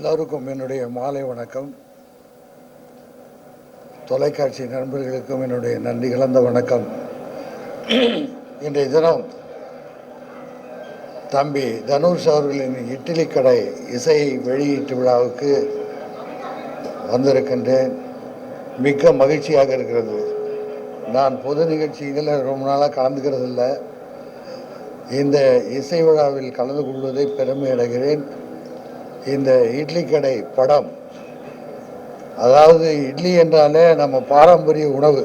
எல்லோருக்கும் என்னுடைய மாலை வணக்கம். தொலைக்காட்சி நண்பர்களுக்கும் என்னுடைய நன்றி கலந்த வணக்கம். இன்றைய தினம் தம்பி தனுஷ் அவர்களின் இட்லி கடை இசை வெளியீட்டு விழாவுக்கு வந்திருக்கின்றேன். மிக்க மகிழ்ச்சியாக இருக்கிறது. நான் பொது நிகழ்ச்சிகளில் ரொம்ப நாளாக கலந்துக்கிறது இல்லை இந்த இசை விழாவில் கலந்து கொள்வதை பெருமை அடைகிறேன். இந்த இட்லி கடை படம். அதாவது இட்லி என்றாலே நம்ம பாரம்பரிய உணவு.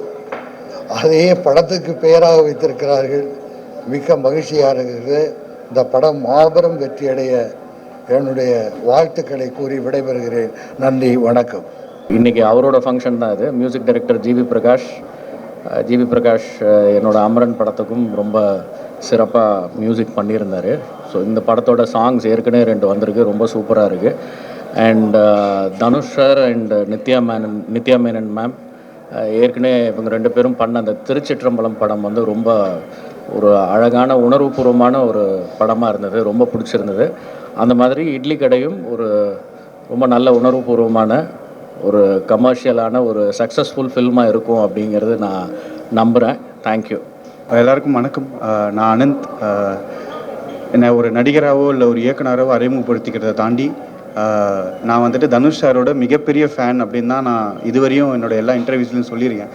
அதையே படத்துக்கு பெயராக வைத்திருக்கிறார்கள். மிக்க மகிழ்ச்சியாக இருக்கிறது இந்த படம் மாபெரும் வெற்றியடைய என்னுடைய வாழ்த்துக்களை கூறி விடைபெறுகிறேன். நன்றி வணக்கம். இன்னைக்கு அவரோட ஃபங்க்ஷன் தான் இது. Music director G V Prakash G V Prakash என்னோட அமரன் படத்துக்கும் ரொம்ப சிறப்பாக மியூசிக் பண்ணியிருந்தார். ஸோ இந்த படத்தோட சாங்ஸ் ஏற்கனவே ரெண்டு வந்திருக்கு. ரொம்ப சூப்பராக இருக்குது and Dhanush sir and Nithya Menen Nithya Menen ma'am uh, ஏற்கனவே இவங்க ரெண்டு பேரும் பண்ண அந்த திருச்சிற்றம்பலம் படம் வந்து ரொம்ப ஒரு அழகான உணர்வுபூர்வமான ஒரு படமாக இருந்தது. ரொம்ப பிடிச்சிருந்தது. அந்த மாதிரி இட்லி கடையும் ஒரு ரொம்ப நல்ல உணர்வுபூர்வமான ஒரு கமர்ஷியலான ஒரு சக்ஸஸ்ஃபுல் ஃபில்மாக இருக்கும் அப்படிங்கிறது நான் நம்புகிறேன் தேங்க்யூ எல்லாருக்கும் வணக்கம். நான் அனந்த். என்னை ஒரு நடிகராகவோ இல்லை ஒரு இயக்குனராகவோ அறிமுகப்படுத்திக்கிறத தாண்டி நான் வந்துட்டு தனுஷ் சாரோட மிகப்பெரிய ஃபேன் அப்படின்னு தான் நான் இதுவரையும் என்னோட எல்லா இன்டர்வியூஸ்லையும் சொல்லியிருக்கேன்.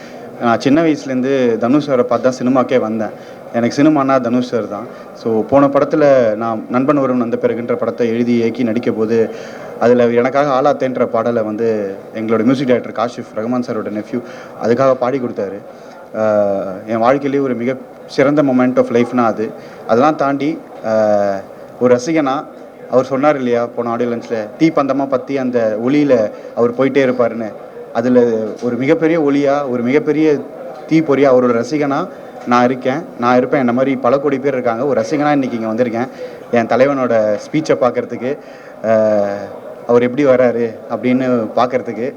நான் சின்ன வயசுலேருந்து தனுஷ் சாரை பார்த்து தான் சினிமாக்கே வந்தேன். எனக்கு சினிமானா தனுஷ் சார் தான். ஸோ போன படத்தில் நான் நண்பன் ஒருவன் வந்த பிறகுன்ற படத்தை எழுதி இயக்கி நடிக்க போது அதில் எனக்காக ஆலாத்தேன்ற பாடலை வந்து எங்களோட மியூசிக் டைரக்டர் காஷிஃப் ரஹ்மான் சாரோட நெஃப்யூ அதுக்காக பாடி கொடுத்தாரு. என் வாழ்க்கையிலேயே ஒரு மிக சிறந்த மொமெண்ட் ஆஃப் லைஃப்னா அது. அதெல்லாம் தாண்டி ஒரு ரசிகனா அவர் சொன்னார் இல்லையா போன ஆடியோ லன்ச்சில் தீ பந்தமாக பற்றி அந்த ஒளியில் அவர் போயிட்டே இருப்பாருன்னு. அதில் ஒரு மிகப்பெரிய ஒளியாக ஒரு மிகப்பெரிய தீ பொறியா அவரோட ரசிகனாக நான் இருக்கேன். நான் இருப்பேன். என்ன மாதிரி பல கோடி பேர் இருக்காங்க. ஒரு ரசிகனாக இன்றைக்கி இங்கே வந்திருக்கேன். என் தலைவனோட ஸ்பீச்சை பார்க்குறதுக்கு அவர் எப்படி வராரு அப்படின்னு பார்க்குறதுக்கு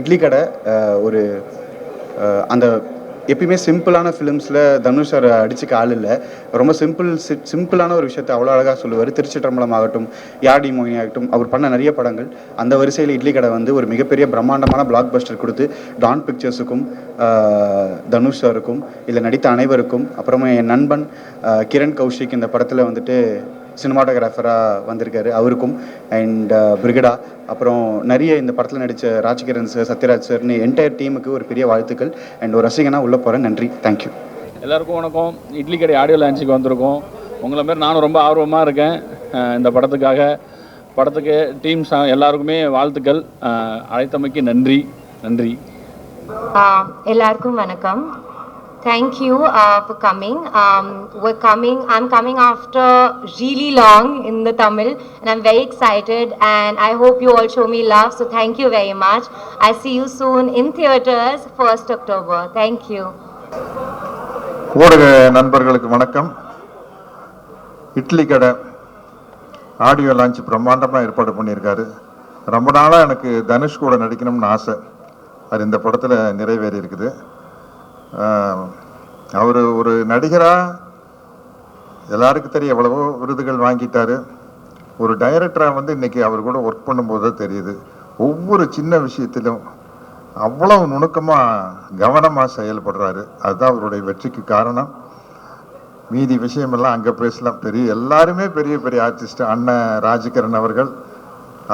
இட்லி கடை ஒரு அந்த எப்பயுமே சிம்பிளான ஃபிலிம்ஸில் தனுஷ் சார் அடிச்சுக்க ஆள் இல்லை. ரொம்ப சிம்பிள் சிம்பிளான ஒரு விஷயத்தை அவ்வளோ அழகாக சொல்லுவார். திருச்சிற்றம்பலம் ஆகட்டும் யாடி மோகினி ஆகட்டும் அவர் பண்ண நிறைய படங்கள். அந்த வரிசையில் இட்லி கடை வந்து ஒரு மிகப்பெரிய பிரம்மாண்டமான பிளாக் பஸ்டர் கொடுத்து டான் பிக்சர்ஸுக்கும் தனுஷ் சாருக்கும் இல்லை நடித்த அனைவருக்கும் அப்புறமா என் நண்பன் கிரண் கௌஷிக் இந்த படத்தில் வந்துட்டு சினிமாட்டோகிராஃபராக வந்திருக்காரு அவருக்கும். அண்ட் பிரிகடா அப்புறம் நிறைய இந்த படத்தில் நடித்த ராஜ்கிரண் சார் சத்யராஜ் சார்னு என்டையர் டீமுக்கு ஒரு பெரிய வாழ்த்துக்கள். அண்ட் ஒரு ரசிகனா உள்ளே போகிறேன் நன்றி. தேங்க்யூ எல்லாருக்கும் வணக்கம். இட்லி கடை ஆடியோ லான்ச்சுக்கு வந்திருக்கோம். உங்களை மாரி நானும் ரொம்ப ஆர்வமாக இருக்கேன். இந்த படத்துக்காக. படத்துக்கு டீம்ஸ் எல்லாருக்குமே வாழ்த்துக்கள். அழைத்தமைக்கு நன்றி. நன்றி. Uh, எல்லாருக்கும் வணக்கம். Thank you uh, for coming um, we're coming i'm coming after really long in the tamil and i'm very excited and i hope you all show me love so thank you very much i see you soon in theaters first october thank you ஊடக நண்பர்களுக்கு வணக்கம் இட்லி கடை audio launch பிரம்மாண்டமாக ஏற்பாடு பண்ணியிருக்காரு ரொம்ப நாளாக எனக்கு தனுஷ் கூட நடிக்கணும்னு ஆசை அது இந்த படத்தில் நிறைவேறி இருக்குது அவர் ஒரு நடிகராக எல்லாருக்கும் தெரியும் எவ்வளவோ விருதுகள் வாங்கிட்டார். ஒரு டைரக்டராக வந்து இன்றைக்கி அவர் கூட ஒர்க் பண்ணும்போது தான் தெரியுது. ஒவ்வொரு சின்ன விஷயத்திலும் அவ்வளோ நுணுக்கமாக கவனமாக செயல்படுறாரு. அதுதான் அவருடைய வெற்றிக்கு காரணம். மீதி விஷயமெல்லாம் அங்கே பேசலாம். பெரிய எல்லாருமே பெரிய பெரிய ஆர்டிஸ்ட் அண்ணன் ராஜகிரண் அவர்கள்.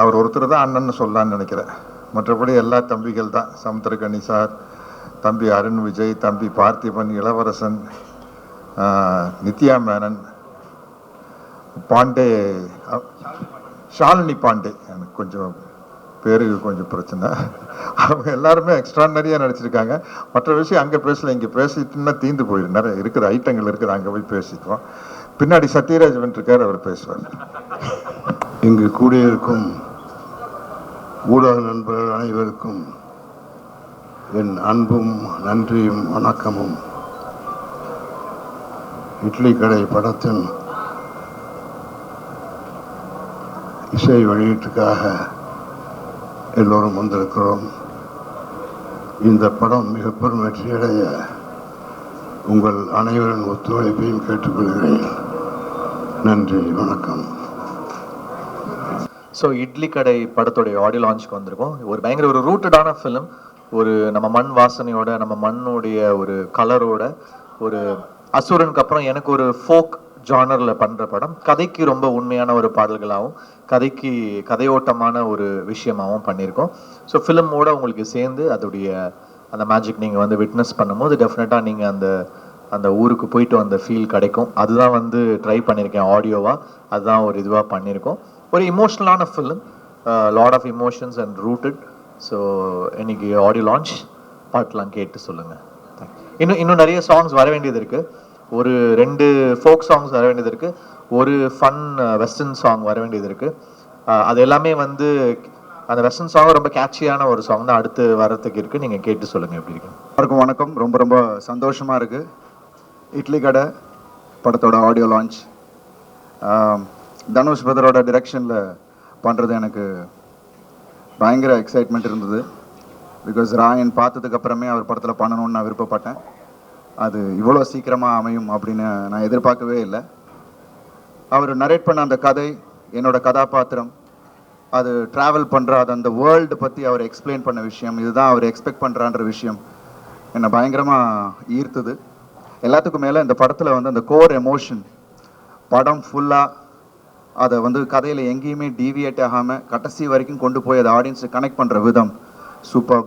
அவர் ஒருத்தர் தான் அண்ணன்னு சொல்லலான்னு நினைக்கிறேன். மற்றபடி எல்லா தம்பிகள் தான். சமுத்திரகனி சார் தம்பி அருண் விஜய் தம்பி பார்த்திபன் இளவரசன் ஆஹ், நித்யா மேனன் பாண்டே ஷாலினி பாண்டே. எனக்கு கொஞ்சம் பேரு கொஞ்சம் பிரச்சனை. அவங்க எல்லாருமே எக்ஸ்ட்ராடனரியாக நடிச்சிருக்காங்க. மற்ற விஷயம் அங்கே பேசல இங்கே பேசிட்டுன்னா தீந்து போயிடும் நிறைய இருக்குது ஐட்டங்கள் இருக்குது அங்கே போய் பேசிக்குவோம். பின்னாடி சத்யராஜ் இருக்கார் அவர் பேசுவார். இங்கு கூடியிருக்கும் ஊடக நண்பர்கள் அனைவருக்கும் என் அன்பும் நன்றியும் வணக்கமும். இட்லி கடை படத்தின் இசை வெளியீட்டுக்காக எல்லோரும் வந்திருக்கிறோம். இந்த படம் மிக பெரும் வெற்றியடைய உங்கள் அனைவரின் ஒத்துழைப்பையும் கேட்டுக்கொள்கிறேன். நன்றி வணக்கம். ஸோ இட்லி கடை படத்துடைய ஆடியோ லான்ச்சுக்கு வந்திருக்கோம். ஒரு பயங்கர ஒரு ரூட்டடான ஃபிலிம் ஒரு நம்ம மண் வாசனையோட நம்ம மண்ணுடைய ஒரு கலரோட ஒரு அசுரனுக்கு அப்புறம் எனக்கு ஒரு ஃபோக் ஜானரில் பண்ணுற படம். கதைக்கு ரொம்ப உண்மையான ஒரு பாடல்களாகவும் கதைக்கு கதையோட்டமான ஒரு விஷயமாகவும் பண்ணியிருக்கோம். ஸோ ஃபிலிமோட உங்களுக்கு சேர்ந்து அதோடைய அந்த மேஜிக் நீங்கள் வந்து விட்னஸ் பண்ணும்போது டெஃபினட்டாக நீங்கள் அந்த அந்த ஊருக்கு போயிட்டு வந்த ஃபீல் கிடைக்கும். அதுதான் வந்து ட்ரை பண்ணியிருக்கேன் ஆடியோவாக அதுதான் ஒரு இதுவாக பண்ணியிருக்கோம். ஒரு இமோஷ்னலான film lot of emotions and rooted so இன்னைக்கு ஆடியோ லான்ச் பாட்டெலாம் கேட்டு சொல்லுங்கள் இன்னும் இன்னும் நிறைய சாங்ஸ் வர வேண்டியது இருக்குது ஒரு ரெண்டு ஃபோக் சாங்ஸ் வர வேண்டியது இருக்குது ஒரு ஃபன் வெஸ்டர்ன் சாங் வர வேண்டியது இருக்குது அது எல்லாமே வந்து அந்த வெஸ்டர்ன் சாங் ரொம்ப கேட்சியான ஒரு சாங் தான். அடுத்து வரத்துக்கு இருக்குது நீங்கள் கேட்டு சொல்லுங்கள் எப்படி இருக்கு. எல்லாருக்கும் வணக்கம். ரொம்ப ரொம்ப சந்தோஷமாக இருக்குது இட்லி கடை படத்தோட ஆடியோ லான்ச் தனுஷ் பிரதரோட டிரெக்ஷனில் பண்ணுறது எனக்கு பயங்கர எக்ஸைட்மெண்ட் இருந்தது. பிகாஸ் ராயன் பார்த்ததுக்கு அப்புறமே அவர் படத்தில் பண்ணணும்னு நான் விருப்பப்பட்டேன். அது இவ்வளோ சீக்கிரமாக அமையும் அப்படின்னு நான் எதிர்பார்க்கவே இல்லை. அவர் நரேட் பண்ண அந்த கதை என்னோட கதாபாத்திரம் அது ட்ராவல் பண்ணுற அது அந்த வேர்ல்டு பற்றி அவர் எக்ஸ்பிளைன் பண்ண விஷயம் இதுதான் அவர் எக்ஸ்பெக்ட் பண்ணுறான்ற விஷயம் என்னை பயங்கரமாக ஈர்த்தது. எல்லாத்துக்கும் மேலே இந்த படத்தில் வந்து அந்த கோர் எமோஷன் படம் ஃபுல்லாக அதை வந்து கதையில் எங்கேயுமே டீவியேட் ஆகாமல் கடைசி வரைக்கும் கொண்டு போய் அதை ஆடியன்ஸை கனெக்ட் பண்ணுற விதம். சூப்பர்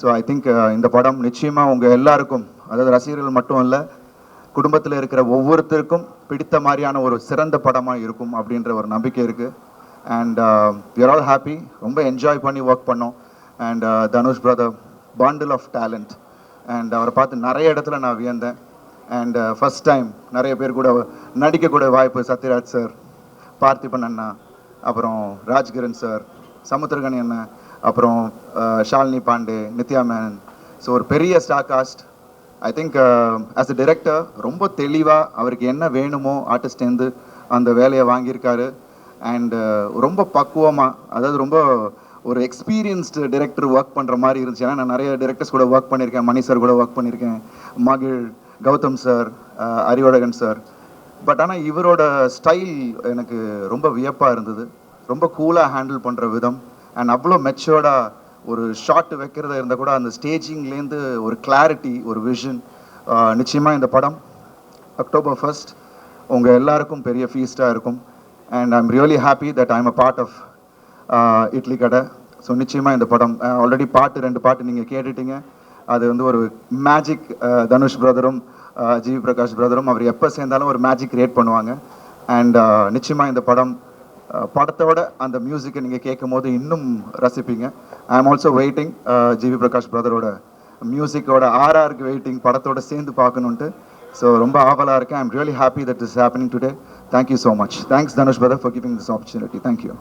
ஸோ ஐ திங்க் இந்த படம் நிச்சயமாக உங்கள் எல்லாருக்கும் அதாவது ரசிகர்கள் மட்டும் இல்லை குடும்பத்தில் இருக்கிற ஒவ்வொருத்தருக்கும் பிடித்த மாதிரியான ஒரு சிறந்த படமாக இருக்கும் அப்படின்ற ஒரு நம்பிக்கை இருக்குது அண்ட் விர் ஆல் ஹாப்பி ரொம்ப என்ஜாய் பண்ணி ஒர்க் பண்ணோம். And Dhanush brother bundle of talent and அவரை பார்த்து நிறைய இடத்துல நான் வியந்தேன். அண்ட் ஃபஸ்ட் டைம் நிறைய பேர் கூட நடிக்கக்கூடிய வாய்ப்பு சத்யராஜ் சார் பார்த்திபன் அண்ணா அப்புறம் ராஜ்கிரண் சார் சமுத்திரகணி அண்ணன் அப்புறம் ஷாலினி பாண்டே நித்யா மேனன். ஸோ ஒரு பெரிய star cast I think as a director ரொம்ப தெளிவாக அவருக்கு என்ன வேணுமோ ஆர்டிஸ்ட்லேருந்து அந்த வேலையை வாங்கியிருக்காரு. அண்ட் ரொம்ப பக்குவமாக அதாவது ரொம்ப ஒரு எக்ஸ்பீரியன்ஸ்டு டிரெக்டர் ஒர்க் பண்ணுற மாதிரி இருந்துச்சு. ஏன்னா நான் நிறைய டிரெக்டர்ஸ் கூட ஒர்க் பண்ணியிருக்கேன். மணி சார் கூட ஒர்க் பண்ணியிருக்கேன். மகிழ் Gautham sir Arivazhagan sir but ஆனால் இவரோட ஸ்டைல் எனக்கு ரொம்ப வியப்பாக இருந்தது. ரொம்ப கூலாக ஹேண்டில் பண்ணுற விதம். அண்ட் அவ்வளோ மெச்சோர்டாக ஒரு ஷாட் வைக்கிறதா இருந்தால் கூட அந்த ஸ்டேஜிங்லேருந்து ஒரு கிளாரிட்டி ஒரு விஷன் நிச்சயமாக இந்த படம் அக்டோபர் ஃபர்ஸ்ட் உங்கள் எல்லாருக்கும் பெரிய ஃபீஸ்டாக இருக்கும். And I'm really happy that I'm a part of Idli Kadai. So நிச்சயமாக இந்த படம் ஆல்ரெடி பாட்டு ரெண்டு பாட்டு நீங்கள் கேட்டுட்டீங்க. அது வந்து ஒரு மேஜிக் தனுஷ் பிரதரும் ஜிவி பிரகாஷ் பிரதரும் அவர் எப்போ சேர்ந்தாலும் ஒரு மேஜிக் கிரியேட் பண்ணுவாங்க. அண்ட் நிச்சயமாக இந்த படம் படத்தோட அந்த மியூசிக்கை நீங்கள் கேட்கும் போது இன்னும் ரசிப்பீங்க. I am also waiting GV Prakash பிரதரோட மியூசிக்கோட ஆர்ஆருக்கு வெயிட்டிங் படத்தோட சேர்ந்து பார்க்கணுன்ட்டு ஸோ ரொம்ப ஆவலாக இருக்கேன். I'm really happy that is happening today thank you so much thanks Dhanush brother for giving this opportunity thank you